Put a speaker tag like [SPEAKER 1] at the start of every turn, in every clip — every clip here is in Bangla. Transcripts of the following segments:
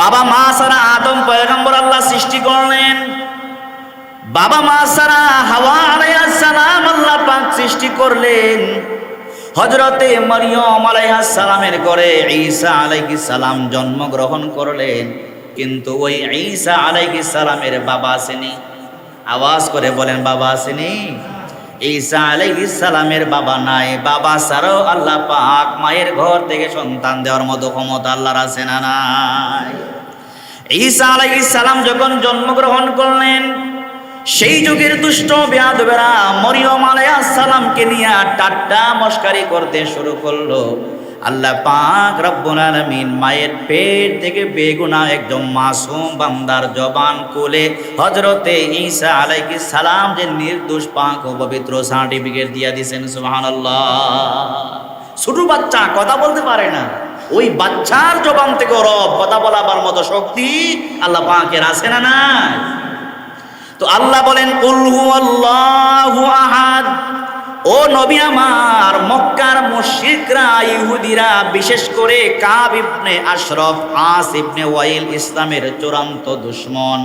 [SPEAKER 1] বাবা মা সারা আদম পয়গম্বর আল্লাহ সৃষ্টি করলেন। বাবা মা সারা হাওয়া আলাইহিস সালাম আল্লাহ পাক সৃষ্টি করলেন। হজরতে মরিয়ম আলাইহিস সালামের ঘরে ঈসা আলাইহিস সালাম জন্মগ্রহণ করলেন। কিন্তু ওই ঈসা আলাইহিস সালামের বাবা আসেনি। আওয়াজ করে বলেন, বাবা আসেনি? ঈসা আলাইহিস সালামের বাবা নাই। বাবা ছাড়াও আল্লাহ পাক মায়ের ঘর থেকে সন্তান দেওয়ার মতো ক্ষমতা আল্লাহর আছে না নাই? ঈসা আলাইহিস সালাম যখন জন্মগ্রহণ করলেন, সেই যুগের দুষ্ট বেয়াদবেরা মরিয়ম আলাইহিস সালামকে নিয়ে টাট্টা মস্কারি করতে শুরু করল। আল্লাহ পাক রব্বুল আলামিন মায়ের পেট থেকে বেগুনা একদম মাসুম বান্দার জবান কোলে হযরতে ঈসা আলাইহিস সালাম যে নির্দোষ, পাক ও পবিত্র সার্টিফিকেট দিয়া দিয়েছেন সুবহানাল্লাহ। ছোট বাচ্চা কথা বলতে পারে না। ওই বাচ্চার জবান থেকে রব কথা বলাবার মতো শক্তি আল্লাহ পাকের আছে না না তো আল্লাহ বলেন উলহু আল্লাহু আহাদ। ও নবী আমার, মক্কার মুশরিকরা, ইহুদিরা, বিশেষ করে কাব ইবনে আশরফ, আস ইবনে ওয়াইল ইসলামের চূড়ান্ত দুশ্মন।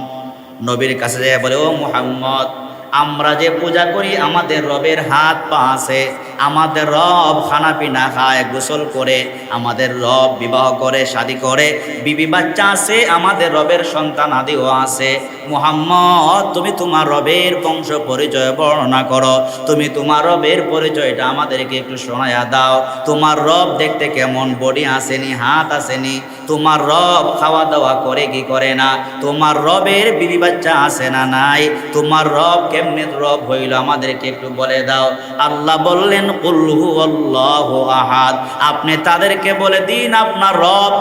[SPEAKER 1] নবীর কাছে যায় বলে, ও মুহাম্মদ আমরা যে পূজা করি, আমাদের রবের হাত পা আছে। আমাদের রব খানা পিনা খায়, গোসল করে, আমাদের রব বিবাহ করে, শাদি করে। বিবি বাচ্চা আছে, আমাদের রবের সন্তান আদিও আছে। মুহাম্মদ, তুমি তোমার রবের বংশ পরিচয় বর্ণনা করো। তুমি তোমার রবের পরিচয়টা আমাদেরকে একটু শোনায়া দাও। তোমার রব দেখতে কেমন? বডি আসেনি, হাত আসেনি। তোমার রব খাওয়া দাওয়া করে কি করে না? তোমার রবের বিবি বাচ্চা আছে না নাই? তোমার রব কেমনে রব হইল আমাদেরকে একটু বলে দাও। আল্লাহ বললেন কুল্লু আল্লাহ আহাদ। আপনি তাদেরকে বলে দিন, আপনার রব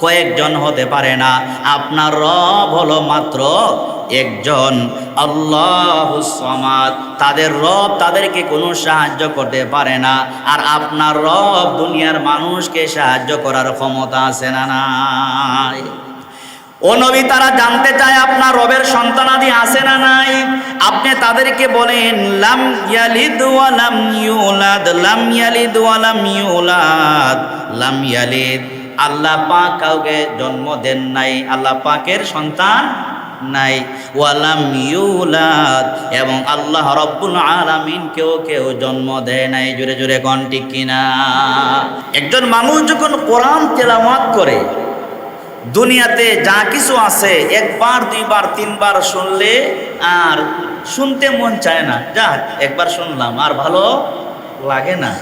[SPEAKER 1] কয়েকজন হতে পারে না। আপনার রব হলো মাত্র একজন। আল্লাহ সমাদ। তাদের রব তাদেরকে কোনো সাহায্য করতে পারে না। আর আপনার রব দুনিয়ার মানুষকে সাহায্য করার ক্ষমতা আছে না নাই? ও নবী, তারা জানতে চায় আপনার রবের সন্তানাদি আছে না নাই। আপনি তাদেরকে বলেন, লাম ইয়ালিদ ওয়া লাম ইউলাদ, লাম ইয়ালিদ ওয়া লাম ইউলাদ, লাম ইয়ালিদ। আল্লাহ পাক কাউকে জন্ম দেন নাই, আল্লাহ পাকের সন্তান নাই। ওয়ালাম ইউলাদ, এবং আল্লাহ রব্বুল আলামিন কেউ কেউ জন্ম দেয় নাই। জোরে জোরে কোন কিনা? একজন মানুষ যখন কোরআন তেলাওয়াত করে দুনিয়াতে যা কিছু আছে, একবার, দুইবার, তিনবার শুনলে আর শুনতে মন চায় না। যা একবার শুনলাম, আর ভালো লাগে না।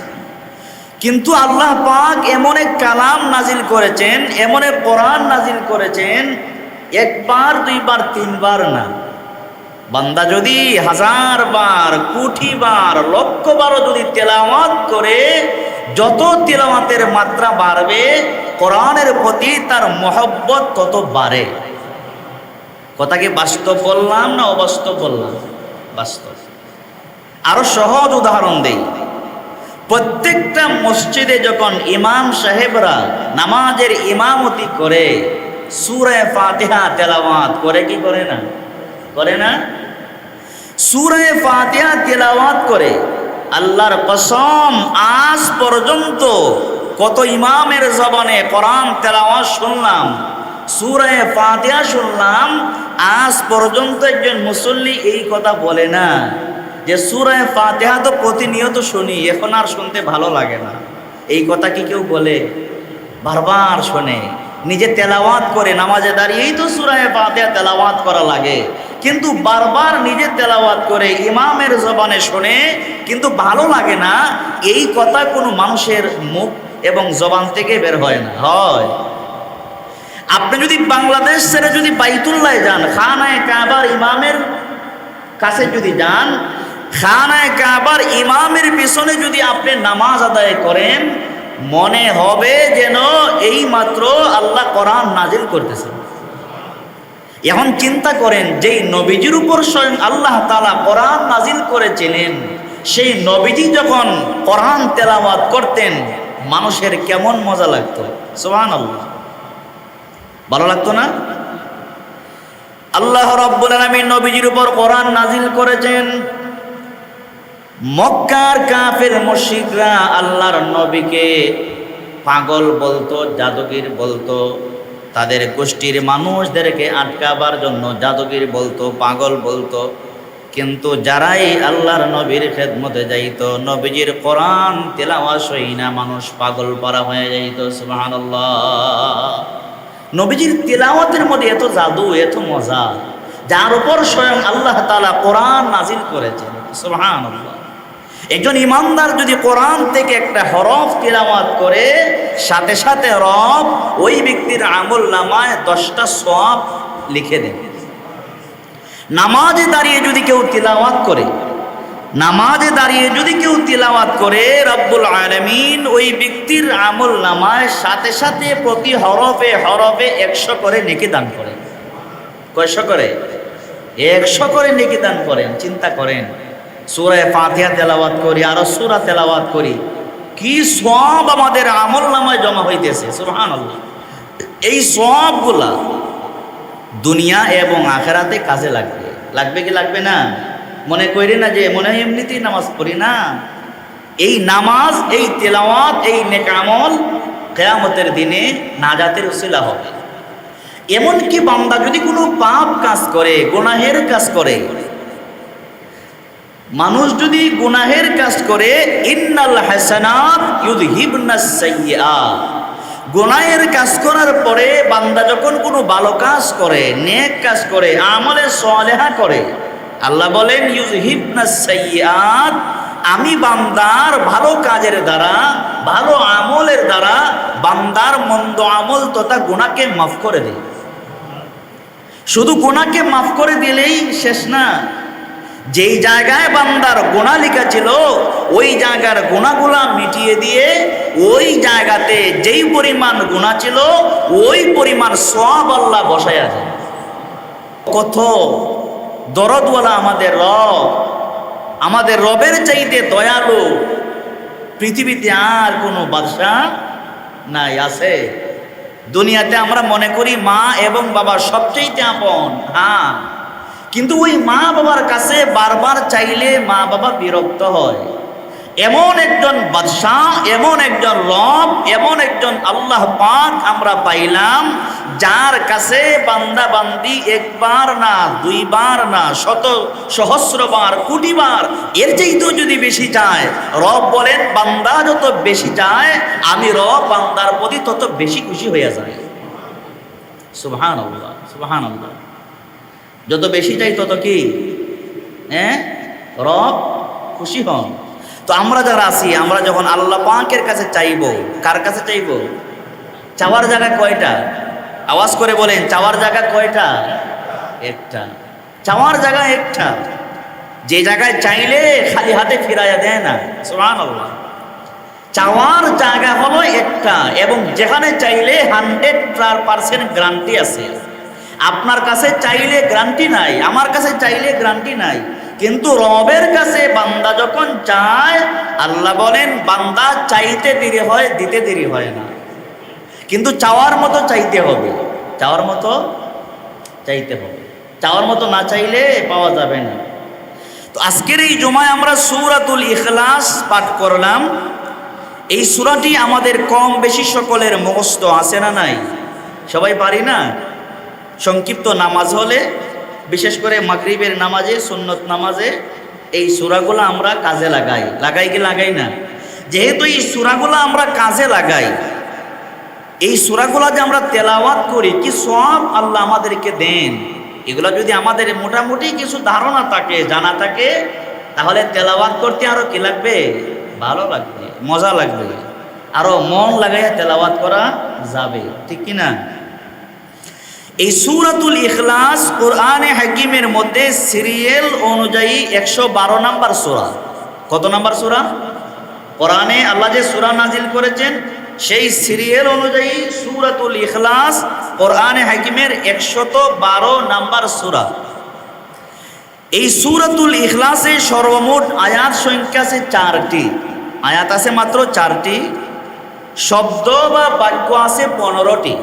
[SPEAKER 1] কিন্তু আল্লাহ পাক এমন এক কালাম নাজিল করেছেন, এমন এক কোরআন নাজিল করেছেন, একবার, দুইবার, তিনবার না। বান্দা যদি হাজার বার, কোটি বার, লক্ষ বারও যদি তেলাওয়াত করে, যত তেলাওয়াতের মাত্রা বাড়বে কোরআনের প্রতি তার মহব্বত তত বাড়ে? কথা কি বাস্তব বললাম না অবাস্তব বললাম? বাস্তব। আরও সহজ উদাহরণ দেই। প্রত্যেকটা মসজিদে যখন ইমাম সাহেবরা নামাজের ইমামতি করে, সুরে ফাতিহা তেলাওয়াত করে কি করে না? করে না? সুরে ফাতিহা তেলাওয়াত করে, আল্লাহর কসম আজ পর্যন্ত কত ইমামের জবানে কোরআন তেলাওয়াত শুনলাম সুরে ফাতিহা শুনলাম, আজ পর্যন্ত একজন মুসল্লি এই কথা বলে না যে সুরায় ফাতেহা তো প্রতিনিয়ত শুনি, এখন আর শুনতে ভালো লাগে না। এই কথা কি কেউ বলে? বারবার শোনে, নিজে তেলাওয়াত করে নামাজে দাঁড়িয়েই তো সুরায় ফাতেহা তেলাওয়াত করা লাগে, কিন্তু বারবার নিজে তেলাওয়াত করে ইমামের জবানে শোনে, কিন্তু ভালো লাগে না, এই কথা কোনো মানুষের মুখ এবং জবান থেকে বের হয় না, হয়। আপনি যদি বাংলাদেশ ছেড়ে যদি বাইতুল্লায় যান, খানায় কাবার ইমামের কাছে যদি যান, খানায় কাবার ইমামের পিছনে যদি আপনি নামাজ আদায় করেন, মনে হবে যেন এই মাত্র আল্লাহ কোরআন নাজিল করতেছে এখন চিন্তা করেন, যেই নবীজির উপর স্বয়ং আল্লাহ তালা কোরআন নাজিল করেছিলেন, সেই নবীজি যখন কোরআন তেলাওয়াত করতেন মানুষের কেমন মজা লাগতো? সোহান আল্লাহ ভালো লাগতো না? আল্লাহ রব্বুল আলামিন নবীজির উপর কোরআন নাজিল করেছেন, মক্কার কাফের মুশরিকরা আল্লাহর নবীকে পাগল বলতো, জাদুগির বলতো, তাদের গোষ্ঠীর মানুষদেরকে আটকাবার জন্য জাদুগির বলতো, পাগল বলতো। কিন্তু যারাই আল্লাহর নবীর খেদমতে যাইত, নবীজির কোরআন তেলাওয়া সই না মানুষ পাগল পারা হয়ে যাইত, সুবহানাল্লাহ। নবীজির তেলাওয়াতের মধ্যে এত জাদু, এত মজা, যার উপর স্বয়ং আল্লাহ তালা কোরআন নাজিল করেছেন, সুবহানাল্লাহ। একজন ইমানদার যদি কোরআন থেকে একটা হরফ তেলাওয়াত করে, সাথে সাথে রব ওই ব্যক্তির আমল নামায় দশটা সব লিখে দেন। নামাজে দাঁড়িয়ে যদি কেউ তিলাওয়াত করে, নামাজে দাঁড়িয়ে যদি কেউ তিলাওয়াত করে, রব্বুল আলমিন ওই ব্যক্তির আমল নামায় সাথে সাথে প্রতি হরফে হরফে একশো করে নেকি দান করেন। কয়শো করে? একশো করে নেকি দান করেন, চিন্তা করেন। সুরায় ফাতিহা তেলাওয়াত করি, আরও সুরা তেলাওয়াত করি। কি সব আমাদের আমল নামায় জমা হইতেছে সুরহান এই সবগুলা দুনিয়া এবং আখেরাতে কাজে লাগবে। লাগবে কি লাগবে না? মনে করি না যে, মনে হয় এমনিতেই নামাজ পড়ি না। এই নামাজ, এই তেলাওয়াত, এই নেকামল কেয়ামতের দিনে নাজাতের উসিলা হবে। এমনকি বান্দা যদি কোনো পাপ কাজ করে, গোনাহের কাজ করে, মানুষ যদি গুনাহের কাজ করে, ইন্নাল হাসানাত ইউযহিবনাস সাইয়্যাত গুনাহের কাজ করার পরে বান্দা যখন কোনো ভালো কাজ করে, নেক কাজ করে, আমলে সলেহা করে, আল্লাহ বলেন সাইয়্যাত আমি বান্দার ভালো কাজের দ্বারা, ভালো আমলের দ্বারা বান্দার মন্দ আমল তথা গোনাকে মাফ করে দেয় শুধু গোনাকে মাফ করে দিলেই শেষ না যেই জায়গায় বান্দার গোনা লেখা ছিল, ওই জায়গার গোনাগুলা মিটিয়ে দিয়ে ওই জায়গাতে যেই পরিমাণ গোনা ছিল, ওই পরিমাণ সব আল্লাহ বসায়া আছে কত দরদওয়ালা আমাদের রব, আমাদের রবের চাইতে দয়ালু। পৃথিবীতে আর কোনো বাদশাহ নাই, আছে। দুনিয়াতে আমরা মনে করি মা এবং বাবা সবচেয়ে আপন। হ্যাঁ। কিন্তু ওই মা বাবার কাছে বারবার চাইলে মা বাবা বিরক্ত হয়। এমন একজন বাদশাহ, এমন একজন রব, এমন একজন আল্লাহ পাক আমরা পাইলাম, যার কাছে বান্দা বান্দি একবার না, দুইবার না, শত সহস্রবার কোটিবার এর চাইতেও যদি বেশি চায়, রব বলেন, বান্দা যত বেশি চায়, আমি রব, বান্দার প্রতি তত বেশি খুশি হয়ে যায়। সুবহান আল্লাহ যত বেশি চাই তত কি? হ্যাঁ? রব খুশি হন। তো আমরা যারা আছি, আমরা যখন আল্লাহ পাকের কাছে চাইব, কার কাছে চাইব? চাওয়ার জায়গা কয়টা? আওয়াজ করে বলেন, চাওয়ার জায়গা কয়টা? একটা। চাওয়ার জায়গা একটা। যে জায়গায় চাইলে খালি হাতে ফিরাইয়া দেয় না। সোহান চাওয়ার জায়গা হলো একটা, এবং যেখানে চাইলে হান্ড্রেড পার্সেন্ট গ্যারান্টি আছে। আপনার কাছে চাইলে গ্রান্টি নাই, আমার কাছে চাইলে গ্রান্টি নাই। কিন্তু রবের কাছে বান্দা যখন চায়, আল্লাহ বলেন, বান্দা চাইতে দেরি হয়, দিতে দেরি হয় না। কিন্তু চাওয়ার মতো চাইতে হবে। চাওয়ার মতো চাইতে হবে। চাওয়ার মতো না চাইলে পাওয়া যাবে না। তো আজকের এই জমায় আমরা সুরাতুল ইখলাস পাঠ করলাম। এই সুরাটি আমাদের কম বেশি সকলের মুখস্থ আছে না নাই? সবাই পারি না? সংক্ষিপ্ত নামাজ হলে, বিশেষ করে মাগরিবের নামাজে, সুন্নত নামাজে, এই সুরাগুলো আমরা কাজে লাগাই। লাগাই কি লাগাই না? যেহেতু এই সুরাগুলো আমরা কাজে লাগাই, এই সুরাগুলা যে আমরা তেলাওয়াত করি, কি সব আল্লাহ আমাদেরকে দেন? এগুলো যদি আমাদের মোটামুটি কিছু ধারণা থাকে, জানা থাকে, তাহলে তেলাওয়াত করতে আরও কি লাগবে? ভালো লাগবে, মজা লাগবে। আরও মন লাগাইয়া তেলাওয়াত করা যাবে, ঠিক কি না? এই সুরাতুল ইখলাস কোরআনে হাকিমের মধ্যে সিরিয়াল অনুযায়ী একশো বারো নাম্বার সুরা। কত নাম্বার সুরা? কোরআনে আল্লাহ যে সুরা নাজিল করেছেন, সেই সিরিয়াল অনুযায়ী সুরাতুল ইখলাস কোরআনে হাকিমের একশত বারো নাম্বার সুরা। এই সুরাতুল ইখলাসে সর্বমোট আয়াত সংখ্যা আছে চারটি। আয়াত আছে মাত্র চারটি। শব্দ বা বাক্য আছে পনেরোটি।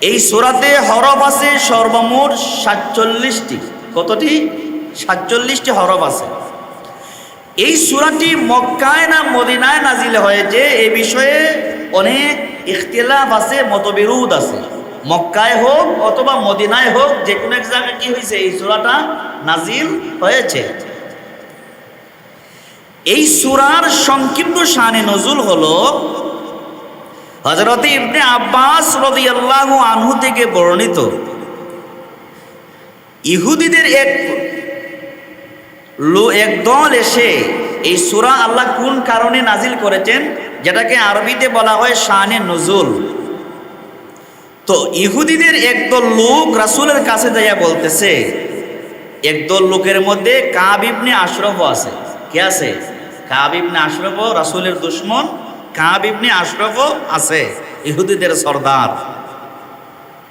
[SPEAKER 1] এই সুরাতে হরফ আছে সর্বমোট সাতচল্লিশটি। কতটি? সাতচল্লিশটি হরফ আছে। এই সুরাটি মক্কায় না মদিনায় নাজিল হয়েছে এ বিষয়ে অনেক ইখতিলাফ আছে, মতবিরোধ আছে। মক্কায় হোক অথবা মদিনায় হোক যে কোনো এক জায়গায় কি হয়েছে, এই সূরাটা নাজিল হয়েছে। এই সূরার সংক্ষিপ্ত শানে নজুল হলো হজরত ইবনে আব্বাস রাদিয়াল্লাহু আনহু থেকে বর্ণিত। ইহুদিদের এক লো এক দল এসে এই সূরা আল্লাহ কোন কারণে নাজিল করেছেন? যেটাকে আরবিতে বলা হয় শানে নজুল। তো ইহুদিদের একদল লোক রাসূলের কাছে যাইয়া বলতেছে একদল লোকের মধ্যে কাব ইবনে আশরফ আছে। কে আছে? কাব ইবনে আশরফ রাসূলের দুশ্মন। কাব ইবনে আশরফ আছে, ইহুদিদের সর্দার।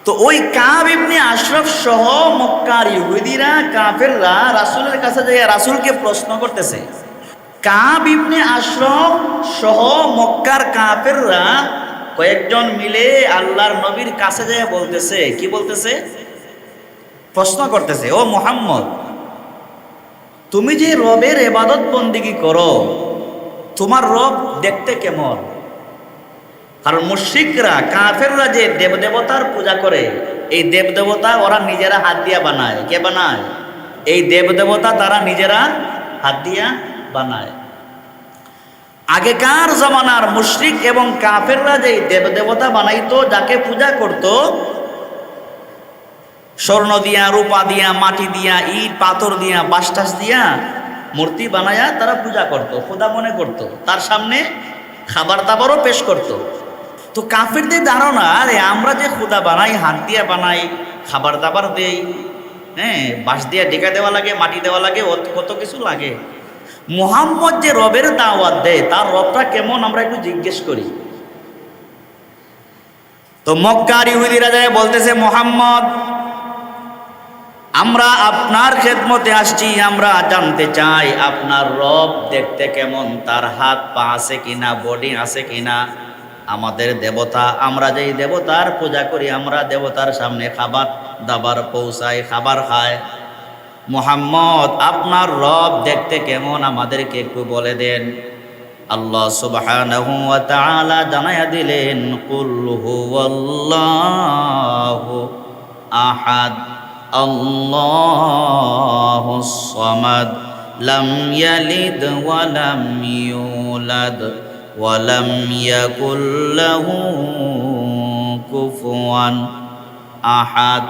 [SPEAKER 1] তো ওই কাব ইবনে আশরফ সহ মক্কার ইহুদিরা, কাফেররা রাসূলের কাছে যাইয়া রাসুলকে প্রশ্ন করতেছে, কাব ইবনে আশরফ সহ মক্কার কাফেররা কয়েকজন মিলে আল্লাহর নবীর কাছে যাইয়া বলতেছে, কি বলতেছে? প্রশ্ন করতেছে, ও মোহাম্মদ, তুমি যে রবের এবাদত বন্দিগি করো তোমার রব দেখতে কেমন? কারণ মুশিকরা কাফেররা যে দেবদেবতার পূজা করে, এই দেবদেবতা ওরা নিজেরা হাত দিয়া বানায়। কে বানায়? এই দেবদেবতা তারা নিজেরা হাত দিয়া বানায়। আগেকার জমানার মুশরিক এবং কাফেররা যে দেবদেবতা বানাইতো, যাকে পূজা করত, স্বর্ণ দিয়া, রূপা দিয়া, মাটি দিয়া, ইট, পাথর দিয়া বাসটাস দিয়া মূর্তি বানায়া তারা পূজা করত, খোদা মনে করত। তার সামনে খাবার দাবারও পেশ করত। তো কাফেরদের ধারণা, আরে আমরা যে খোদা বানাই, হাত দিয়া বানাই, খাবার দাবার দেই হ্যাঁ বাঁশ দিয়া ডেকা দেওয়া লাগে, মাটি দেওয়া লাগে কত কিছু লাগে। মোহাম্মদ যে রবের দাওয়াত দেয়, তার রবটা কেমন আমরা একটু জিজ্ঞেস করি। তো মক্কার ইহুদিরা যায় বলতেছে, মোহাম্মদ আমরা আপনার খেদমতে আসছি, আমরা জানতে চাই আপনার রব দেখতে কেমন, তার হাত পা আছে কিনা, বডি আছে কিনা, আমাদের দেবতা, আমরা যেই দেবতার পূজা করি, আমরা দেবতার সামনে খাবার দাবার পৌঁছাই, খাবার খায় মোহাম্মদ, আপনার রব দেখতে কেমন, আমাদেরকে একটু বলে দেন। আল্লাহ তাআলা জানায়া দিলেন, কুল হুয়াল্লাহু আহাদ। লাম ইয়ালিদ ওয়া লাম ইউলাদ ওয়া লাম ইয়াকুল লাহু কুফুয়ান আহাদ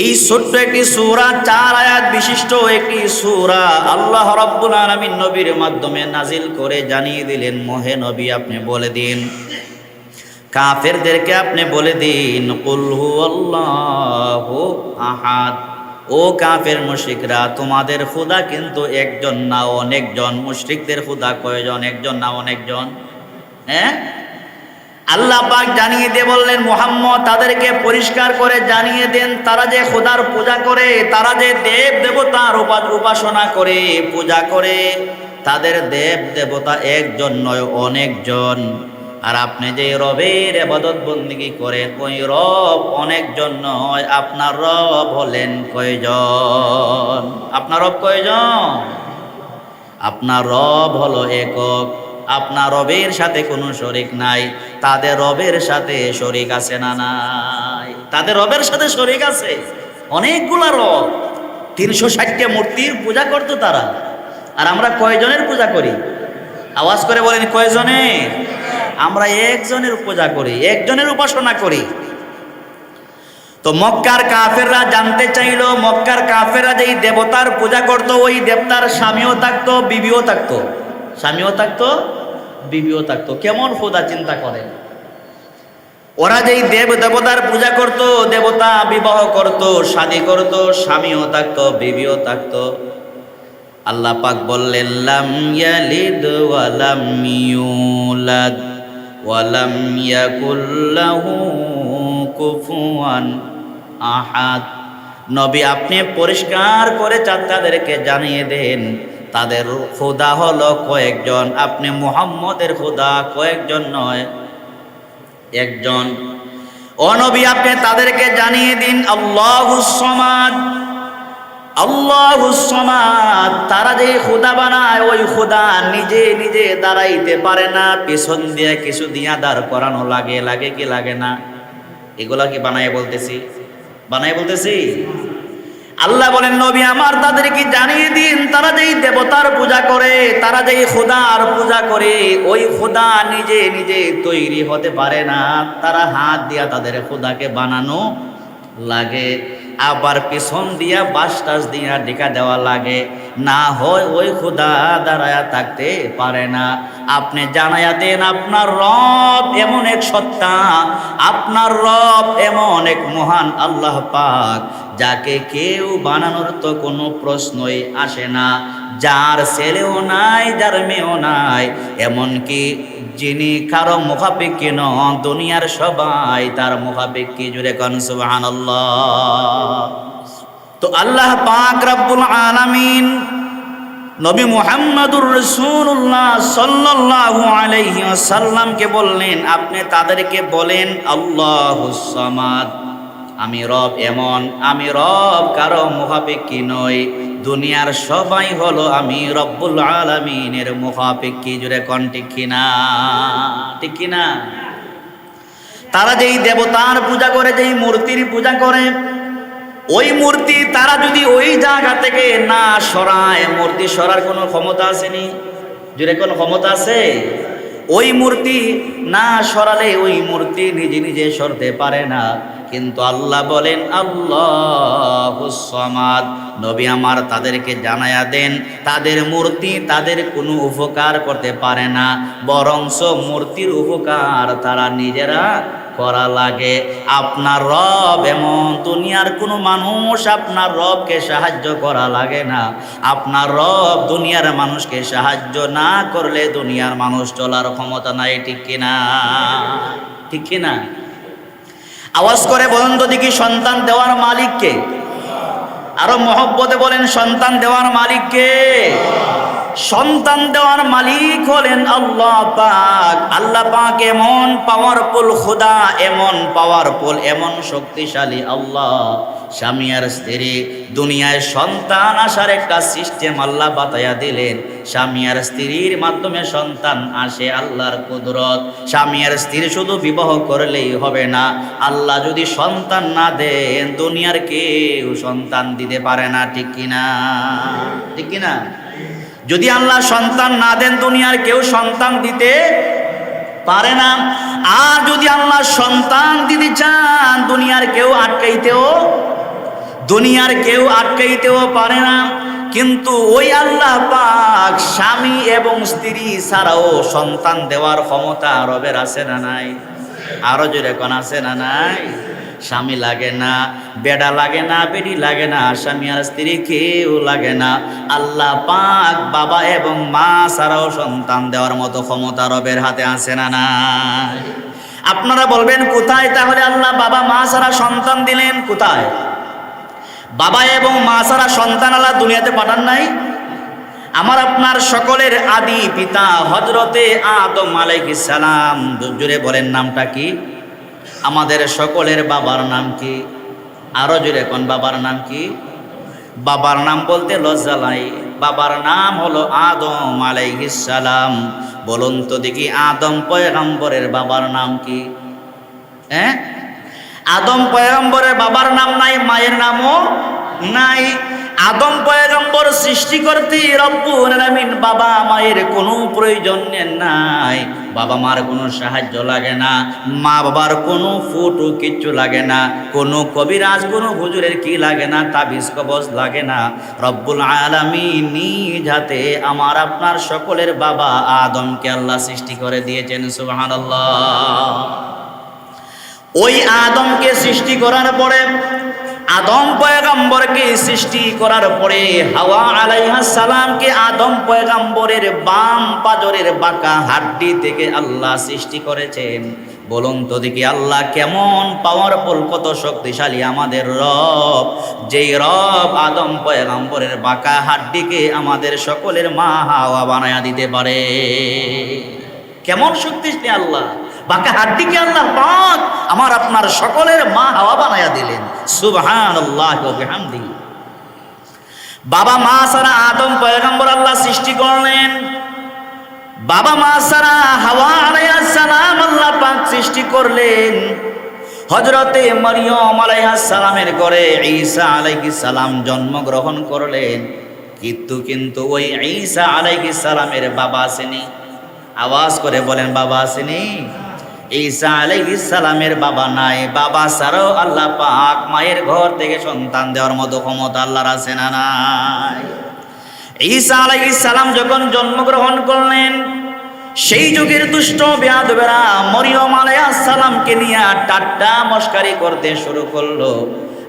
[SPEAKER 1] এই ছোট্ট একটি সূরা, চার আয়াত বিশিষ্ট একটি সূরা আল্লাহ রাব্বুল আলামিন নবীর মাধ্যমে নাজিল করে জানিয়ে দিলেন মোহে নবী, আপনি বলে দিন। কাফেরদেরকে আপনি বলে দিন, কুল হুয়াল্লাহু আহাদ। ও কাফের মুশরিকরা, তোমাদের খোদা কিন্তু একজন না, অনেকজন। মুশরিকদের খোদা কয়জন? একজন না, অনেকজন? হ্যাঁ? আল্লাহ পাক জানিয়ে দিয়ে বললেন, মোহাম্মদ, তাদেরকে পরিষ্কার করে জানিয়ে দেন, তারা যে খোদার পূজা করে, তারা যে দেব দেবতার উপাসনা করে, পূজা করে, তাদের দেব দেবতা একজন নয়, অনেকজন। আর আপনি যে রবের আবাদত বন্দিগি করেন, ওই রব অনেকজন নয় আপনার রব হলেন কয়জন? আপনার রব কয়জন? আপনার রব হলো একক। আপনার রবের সাথে কোনো শরিক নাই। তাদের রবের সাথে শরিক আছে না নাই? তাদের রবের সাথে শরিক আছে? অনেকগুলা রব। তিনশো ষাটটা মূর্তির পূজা করতো তারা। আর আমরা কয়জনের পূজা করি? আওয়াজ করে বলেন, কয়জনের? আমরা একজনের পূজা করি, একজনের উপাসনা করি। তো মক্কার কাফেররা জানতে চাইলো, মক্কার কাফেররা যেই দেবতার পূজা করতো, ওই দেবতার স্বামীও থাকতো, বিবিও থাকতো। স্বামীও থাকতো, বিবিও থাকতো। কেমন খোদা চিন্তা করেন? ওরা যেই দেব দেবতার পূজা করত, দেবতা বিবাহ করত শাদি করত, স্বামীও থাকতো, বিবিও থাকতো। আল্লাহ পাক বললেন, লাম ইয়ালিদ ওয়া লাম ইউলাদ। ওয়া লাম ইয়াকুল লাহু কুফুয়ান আহাদ। নবী, আপনি পরিষ্কার করে চাচাদেরকে জানিয়ে দেন, তাদের খোদা হলো কয়েকজন, আপনি মুহাম্মদের খোদা কয়েকজন নয়, একজন। অনবী আপনি তাদেরকে জানিয়ে দিন, আল্লাহু সমাদ। আল্লাহ সমাদ, তারা যে খুদা বানায়, ওই খুদা নিজে নিজে দাঁড়াইতে পারে না। পেছন দিয়ে কিছু দিয়া দাঁড় করানো লাগে লাগে কি লাগে না? এগুলা কি বানায় বলতেছি? বানায় বলতেছি? আল্লাহ বলেন, নবী আমার তাদেরকে জানিয়ে দিন, তারা যেই দেবতার পূজা করে, তারা যেই খোদার পূজা করে, ওই খোদা নিজে নিজে তৈরি হতে পারে না। তারা হাত দিয়া তাদের খোদাকে বানানো লাগে। আবার পেছন দিয়া বাস টাস দিয়া ডেকা দেওয়া লাগে। না হয় ওই খুদা দাঁড়ায়া থাকতে পারে না। আপনি জানায়া দেন আপনার রব এমন এক সত্তা, আপনার রব এমন এক মহান আল্লাহ পাক, যাকে কেউ বানানোর তো কোনো প্রশ্নই আসে না। যার ছেলেও নাই, যার মেয়েও নাই, এমনকি যিনি কারও মুখাপেক্ষি নন, দুনিয়ার সবাই তার মুখাপেক্ষি জুড়ে কন সুবাহান তো আল্লাহ পাক রব্বুল আলামিন নবী মুহাম্মদুর রসুল্লাহ সাল্লাল্লাহু আলাইহি ওয়াসাল্লামকে বললেন, আপনি তাদেরকে বলেন, আল্লাহু সামাদ। আমি রব এমন, আমি রব কারও মুখাপেক্ষি নই। দুনিয়ার সবাই হলো আমি রব্বুল আলামিনের মুখাপেক্ষি। জুড়ে কন, ঠিক কিনা? ঠিক কিনা? তারা যেই দেবতার পূজা করে, যেই মূর্তির পূজা করে, ওই মূর্তি তারা যদি ওই জায়গা থেকে না সরায়, মূর্তি সরার কোনো ক্ষমতা আসেনি? জুড়ে কোনো ক্ষমতা আছে? ওই মূর্তি না সরালে ওই মূর্তি নিজে নিজে সরতে পারে না। কিন্তু আল্লাহ বলেন আল্লাহ সমাদ। নবী আমার তাদেরকে জানায়া দেন, তাদের মূর্তি তাদের কোনো উপকার করতে পারে না বরংস মূর্তির উপকার তারা নিজেরা করা লাগে। আপনার রব এমন দুনিয়ার কোনো মানুষ, আপনার রবকে সাহায্য করা লাগে না। আপনার রব দুনিয়ার মানুষকে সাহায্য না করলে দুনিয়ার মানুষ চলার ক্ষমতা নাই, ঠিক কিনা? ঠিক কিনা? আওয়াজ করে বলেন তো দেখি সন্তান দেওয়ার মালিককে আরও মহব্বতে বলেন সন্তান দেওয়ার মালিককে সন্তান দেওয়ার মালিক হলেন আল্লাহ পাক। আল্লাহ পাক এমন পাওয়ারফুল খোদা, এমন পাওয়ারফুল এমন শক্তিশালী আল্লাহ। স্বামী আর স্ত্রী, দুনিয়ায় সন্তান আসার একটা সিস্টেম আল্লাহ বাতায়া দিলেন। স্বামী আর স্ত্রীর মাধ্যমে সন্তান আসে আল্লাহর কুদরত। স্বামী আর স্ত্রী শুধু বিবাহ করলেই হবে না। আল্লাহ যদি সন্তান না দেন, দুনিয়ার কেউ সন্তান দিতে পারে না, ঠিক কিনা? ঠিক কিনা? যদি আল্লাহ সন্তান না দেন দুনিয়ার কেউ সন্তান দিতে পারে না। আর যদি আল্লাহ সন্তান দিতে চান, দুনিয়ার কেউ আটকাইতেও, দুনিয়ার কেউ আটকাইতেও পারে না। কিন্তু ওই আল্লাহ পাক স্বামী এবং স্ত্রী ছাড়াও সন্তান দেওয়ার ক্ষমতা আরবের আছে না নাই? আরও জোরে কোন আছে না নাই? স্বামী লাগে না, বেডা লাগে না, বেডি লাগে না, স্বামী আর স্ত্রী কেউ লাগে না। আল্লাহ পাক বাবা এবং মা ছাড়াও সন্তান দেওয়ার মতো ক্ষমতা রবের হাতে আছে না না আপনারা বলবেন, কোথায়? তাহলে আল্লাহ বাবা, মা ছাড়া সন্তান দিলেন কোথায়? বাবা এবং মা ছাড়া সন্তান আল্লাহ দুনিয়াতে পাঠান নাই? আমার আপনার সকলের আদি পিতা হজরতে আদম আলাইহিস সালাম জুড়ে বলেন নামটা কি? আমাদের সকলের বাবার নাম কি? আরও জুড়ে কোন বাবার নাম কি? বাবার নাম বলতে লজ্জা নাই। বাবার নাম হলো আদম সালাম। বলুন তো দেখি আদম পয়গম্বরের বাবার নাম কি? হ্যাঁ? আদম পয়গম্বরের বাবার নাম নাই, মায়ের নামও নাই। আদম পয়গম্বর সৃষ্টি করতে রব্বুল আলামিন বাবা মায়ের কোনো প্রয়োজন নাই। বাবা মার কোনো সাহায্য লাগে না, মা বাবার কোনো ফুটু কিচ্ছু লাগে না, কোনো কবিরাজ, কোনো হুজুরের কি লাগে না, তাবিজ কবজ লাগে না। রব্বুল আলামিন নিজ হাতে আমার আপনার সকলের বাবা আদমকে আল্লাহ সৃষ্টি করে দিয়েছেন, সুবহানাল্লাহ। ওই আদমকে সৃষ্টি করার পরে আদম পয়গাম্বরকে সৃষ্টি করার পরে হাওয়া আলাইহা সালামকে আদম পয়গাম্বরের বাম পাজরের বাঁকা হাড্ডি থেকে আল্লাহ সৃষ্টি করেছেন। বলুন তো দেখি আল্লাহ কেমন পাওয়ারফুল কত শক্তিশালী আমাদের রব। যেই রব আদম পয়গাম্বরের বাঁকা হাড্ডিকে আমাদের সকলের মা হাওয়া বানায়া দিতে পারে। কেমন শক্তিশালী আল্লাহ। বাঁকা হাড্ডিকে আল্লাহ পাক আমার আপনার সকলের মা হাওয়া বানায়া দিলেন। সুবহান আল্লাহ বাবা মা সারা আদম পয়গম্বর আল্লাহ সৃষ্টি করলেন। বাবা মা সারা হাওয়া আলাইহিস সালাম আল্লাহ পাক সৃষ্টি করলেন। হজরতে মরিয়ম আলাইহিস সালামের ঘরে ঈসা আলাইকি সালাম জন্মগ্রহণ করলেন। কিন্তু কিন্তু ওই ঈসা আলাইকি সালামের বাবা আসেনি। আওয়াজ করে বলেন, বাবা আসেনি? ঈসা আলাইহিস সালামের বাবা নাই। বাবা ছাড়াও আল্লাহ পাক মায়ের ঘর থেকে সন্তান দেওয়ার মতো ক্ষমতা আল্লাহর আছে না নাই? ঈসা আলাইহিস সালাম যখন জন্মগ্রহণ করলেন, সেই যুগের দুষ্ট বেয়াদবেরা মরিয়ম আলাইহিস সালামকে নিয়ে টাট্টা মস্কারি করতে শুরু করল।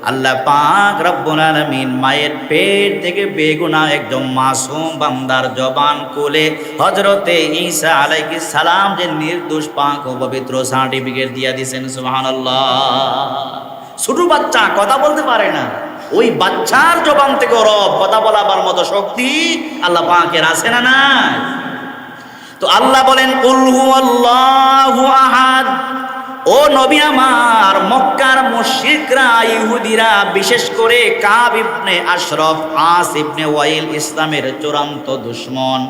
[SPEAKER 1] আল্লাহ পাক রব্বুল আলামিন মায়ের পেট থেকে বেগুনা একদম মাসুম বান্দার জবান কোলে হজরতে ঈসা আলাইহিস সালাম যে নির্দোষ, পাক ও পবিত্র সার্টিফিকেট দিয়া দিয়েছেন সুবহানাল্লাহ। ছোট বাচ্চা কথা বলতে পারে না। ওই বাচ্চার জবান থেকে রব কথা বলাবার মতো শক্তি আল্লাহ পাকের আছে না নাই? তো আল্লাহ বলেন আহাদ। ও নবী আমার, মক্কার মুশরিকরা, ইহুদিরা, বিশেষ করে কাব ইবনে আশরফ, আস ইবনে ওয়াইল, ইসলামের চূড়ান্ত দুশ্মন।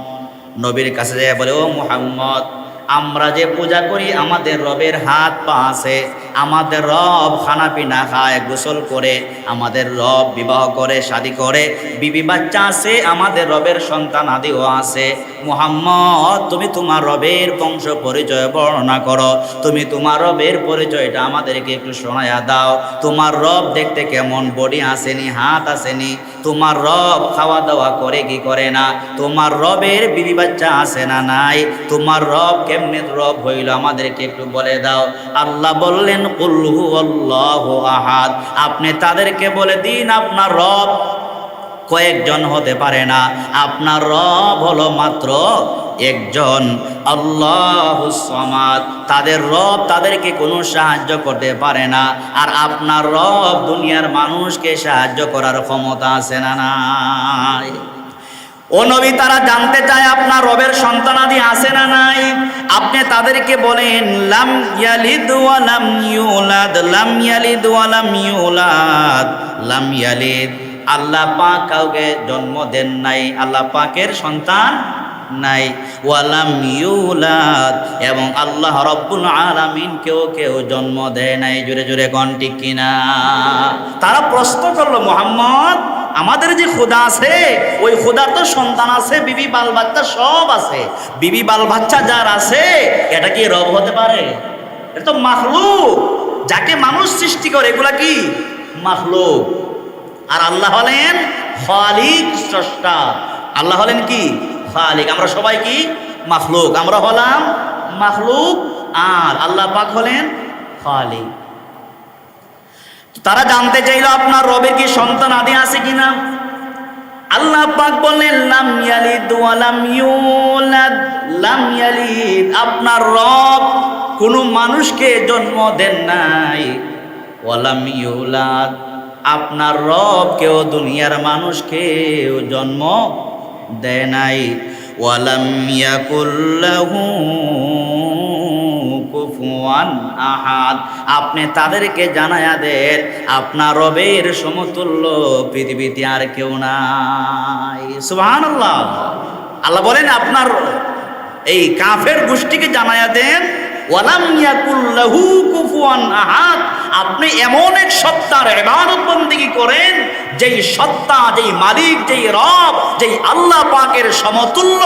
[SPEAKER 1] নবীর কাছে যায় বলে, ও মুহাম্মদ, আমরা যে পূজা করি, আমাদের রবের হাত পা আছে। আমাদের রব খানা পিনা খায়, গোসল করে আমাদের রব বিবাহ করে, শাদি করে। বিবি বাচ্চা আছে, আমাদের রবের সন্তান আদিও আছে। মুহাম্মদ, তুমি তোমার রবের বংশ পরিচয় বর্ণনা করো। তুমি তোমার রবের পরিচয়টা আমাদেরকে একটু শোনায়া দাও। তোমার রব দেখতে কেমন, বডি আসেনি, হাত আসেনি। তোমার রব খাওয়া দাওয়া করে কি করে না? তোমার রবের বিবি বাচ্চা আছে না নাই? তোমার রব কেমনে রব হইল আমাদেরকে একটু বলে দাও। আল্লাহ বললেন কুল্লু আল্লাহ আহাদ। আপনি তাদেরকে বলে, দিন আপনার রব। কয়েকজন হতে পারে না। আপনার রব হলো মাত্র একজন। আল্লাহ সমাদ। তাদের রব তাদেরকে কোনো সাহায্য করতে পারে না। আর আপনার রব দুনিয়ার মানুষকে সাহায্য করার ক্ষমতা আছে না নাই? ও তারা জানতে চায় আপনার রবের সন্তানাদি আছে না নাই। আপনি তাদেরকে বলেন, লাম ইয়ালিদ ওয়া লাম ইউলাদ, লাম ইয়ালিদ ওয়া লাম ইউলাদ, লাম ইয়ালিদ। আল্লাহ পাক কাউকে জন্ম দেন নাই, আল্লাহ পাকের সন্তান নাই। ওয়ালাম ইউলাদ, এবং আল্লাহ রব্বুল আলামিন কেউ কেউ জন্ম দেয় নাই। জোরে জোরে কন্টি কিনা? তারা প্রশ্ন করল, মোহাম্মদ আমাদের যে খোদা আছে, ওই খোদার তো সন্তান আছে, বিবি, বাল বাচ্চা সব আছে। বিবি, বাল বাচ্চা যার আছে, এটা কি রব হতে পারে? এটা তো মাখলুক। যাকে মানুষ সৃষ্টি করে, এগুলা কি? মাখলুক। আর আল্লাহ হলেন খালিক স্রষ্টা। আল্লাহ হলেন কি? খালিক। আমরা সবাই কি? মাখলুক। আমরা হলাম মাখলুক। আর আল্লাহ পাক হলেন খালিক। তারা জানতে চাইলো আপনার রবের কি সন্তান আদি আছে কিনা? আল্লাহ পাক বললেন, লাম ইয়ালিদ ওয়া লাম ইউলাদ। লাম ইয়ালিদ, আপনার রব কোনো মানুষকে জন্ম দেন নাই। ওয়ালাম ইউলাদ, আপনার রব কেউ দুনিয়ার মানুষকেও জন্ম দেয় নাই। ওয়ালাম ইয়াকুল্লাহু কুফুয়ান আহাদ। আপনি তাদেরকে জানায়া দেন, আপনার রবের সমতুল্য পৃথিবীতে আর কেউ নাই। সুহান আল্লাহ বলেন, আপনার এই কাফের গোষ্ঠীকে জানায়া দেন ওয়ালাম ইয়াকুল্লাহু আপনি এমন এক সত্তার ইবাদত বন্দেগী করেন? যেই সত্তা, যেই মালিক, যেই রব, যেই আল্লাহ পাকের সমতুল্য,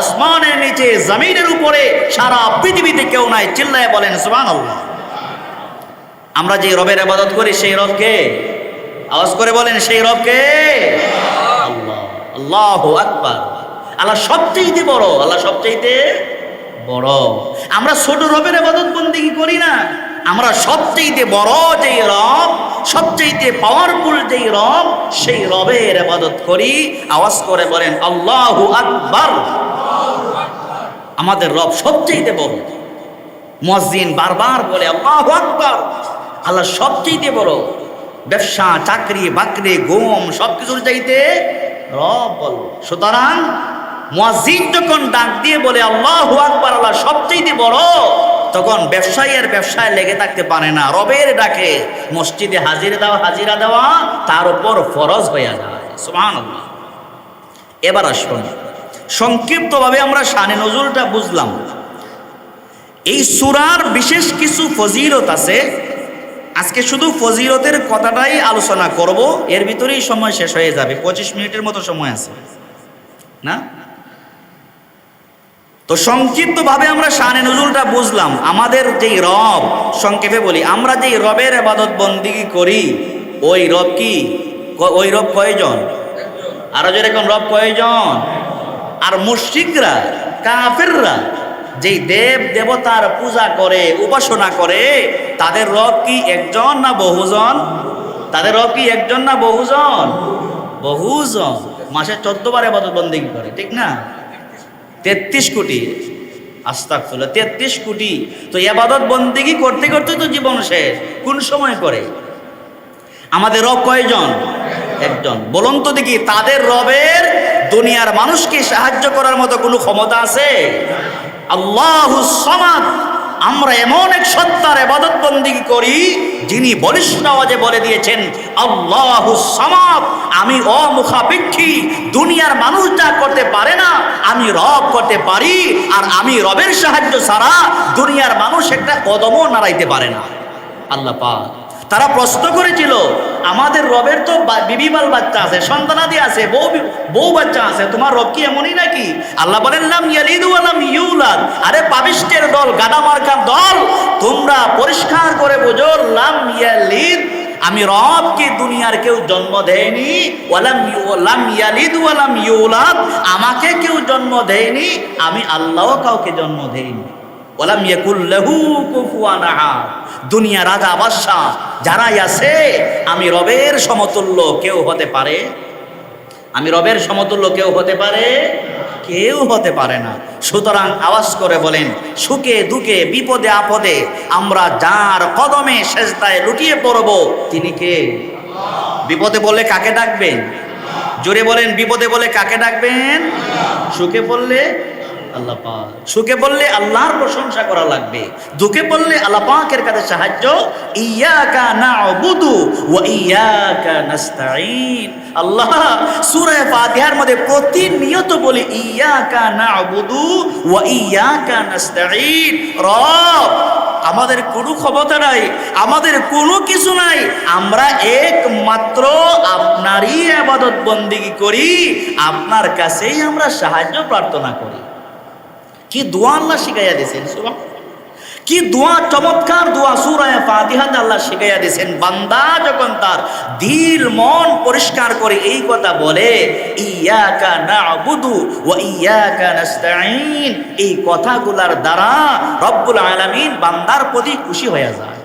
[SPEAKER 1] আসমানের নিচে, জমিনের উপরে, সারা পৃথিবীতে কেউ নাই, চিল্লায় বলেন, সুবহানাল্লাহ। আমরা যে রবের ইবাদত করি, সেই রবকে আওয়াজ করে বলেন, সেই রবকে আল্লাহ। আল্লাহু আকবার। আল্লাহ সবচেয়ে বড়, আল্লাহ সবচেয়ে বড়। আমরা ছোট রবের আবাদত বন্দিগি করি না? আমরা সবচেয়ে বড় যেই রব, সবচেয়ে পাওয়ারফুল যেই রব, সেই রবের আবাদত করি। আওয়াজ করে বলেন, আল্লাহু আকবার। আমাদের রব সবচেয়ে বড়। মসজিদ বারবার বলে, আল্লাহু আকবার। আল্লাহ সবচেয়ে বড়। ব্যবসা, চাকরি, বাকরি, গম সব কিছুর চাইতে রব বল সুতরাং মুয়াজ্জিন যখন ডাক দিয়ে বলে, আল্লাহু আকবার, আল্লাহ সবচেয়ে বড়, তখন ব্যবসায়ী আর ব্যবসায় লেগে থাকতে পারে না। রবের ডাকে, মসজিদে হাজিরা দেওয়া হাজিরা দেওয়া, তার উপর ফরজ হইয়া যায়। সুবহানাল্লাহ। এবার আসুন, সংক্ষিপ্তভাবে আমরা শানে নজরুলটা বুঝলাম। এই সুরার বিশেষ কিছু ফজিলত আছে। আজকে শুধু ফজিলতের কথাটাই আলোচনা করব। এর ভিতরেই সময় শেষ হয়ে যাবে। পঁচিশ মিনিটের মতো সময় আছে। না? তো সংক্ষিপ্তভাবে আমরা শানে নজরুলটা বুঝলাম। আমাদের যেই রব, সংক্ষেপে বলি, আমরা যেই রবের আবাদত বন্দিগি করি, ওই রব কি? ওই রব কয়জন? আরও যেরকম রব কয়জন? আর মুশরিকরা, কাফেররা যেই দেব দেবতার পূজা করে, উপাসনা করে, তাদের রব কি একজন না বহুজন? তাদের রব কি একজন না বহুজন? বহুজন। মাসে চোদ্দ বার আবাদত বন্দিগি করে, ঠিক না? তেত্রিশ কোটি। আস্তাক ফুল তেত্রিশ কোটি। তো এবাদত বন্দিগি করতে করতে তো জীবন শেষ। কোন সময় করে? আমাদের রব কয়জন? একজন। বলুন তো দেখি, তাদের রবের দুনিয়ার মানুষকে সাহায্য করার মতো কোনো ক্ষমতা আছে? আল্লাহ সমাদ। আমরা এমন এক সত্তার এবাদত বন্দি করি, যিনি বলিষ্ঠ আওয়াজে বলে দিয়েছেন, আল্লাহ সামাদ, আমি অমুখাপেক্ষী, দুনিয়ার মানুষ যা করতে পারে না, আমি রব করতে পারি, আর আমি রবের সাহায্য ছাড়া দুনিয়ার মানুষ একটা কদমও নাড়াইতে পারে না। আল্লাহ তারা প্রশ্ন করেছিল আমাদের রবের তো বা- বিবি বাল বাচ্চা আছে, সন্তানাদি আছে, বউ বউ বাচ্চা আছে, তোমার রব কি এমনই নাকি? আল্লাহ বলেন, লাম ইয়ালিদু ওয়া লাম ইউলাদ। আরে পাবিষ্টের দল, গাদা মার্কার দল, তোমরা পরিষ্কার করে বোঝো, লাম ইয়ালিদ, আমি রবকে দুনিয়ার কেউ জন্ম দেয়নি। ওয়ালাম ইউ- লাম ইয়ালিদ ওয়ালাম ইউলাদ, আমাকে কেউ জন্ম দেয়নি, আমি আল্লাহ কাউকে জন্ম দেয়নি ওলাম ইয়াকুল্লাহু কুফুয়ান আহাদ। দুনিয়া রাজা বাদশাহ যারাই আছে, আমি রবের সমতুল্য কেউ হতে পারে? আমি রবের সমতুল্য কেউ হতে পারে? কেউ হতে পারে না। সুতরাং আওয়াজ করে বলেন, সুখে দুঃখে বিপদে আপদে আমরা যার কদমে সেজদায় লুটিয়ে পড়ব, তিনি কে? বিপদে বলে কাকে ডাকবেন? জোরে বলেন, বিপদে বলে কাকে ডাকবেন? সুখে পড়লে আল্লাহ সুখে বললে আল্লাহর প্রশংসা করা লাগবে। দুঃখে বললে আল্লাহ পাকের কাছে সাহায্য। ইয়াকা না'বুদু ওয়া ইয়াকা আল্লাহ ফাতিহার মধ্যে প্রতিনিয়ত বলি ইয়াকা না'বুদু ওয়া ইয়াকা নাস্তাঈন। রব, আমাদের কোনো ক্ষমতা নাই, আমাদের কোনো কিছু নাই। আমরা একমাত্র আপনারই আবাদত বন্দিগি করি, আপনার কাছেই আমরা সাহায্য প্রার্থনা করি। কি দোয়া আল্লাহ শিখাইয়া দিয়েছেন সুবাহ কি দোয়া, চমৎকার দোয়া সুরায় ফাতিহাতে আল্লাহ শিখাইয়া দিয়েছেন। বান্দা যখন তার দিল, মন পরিষ্কার করে এই কথা বলে, ইয়াকা না'বুদু ওয়া ইয়াকা নাস্তাঈন এই কথাগুলার দ্বারা রব্বুল আলামিন বান্দার প্রতি খুশি হয়ে যায়।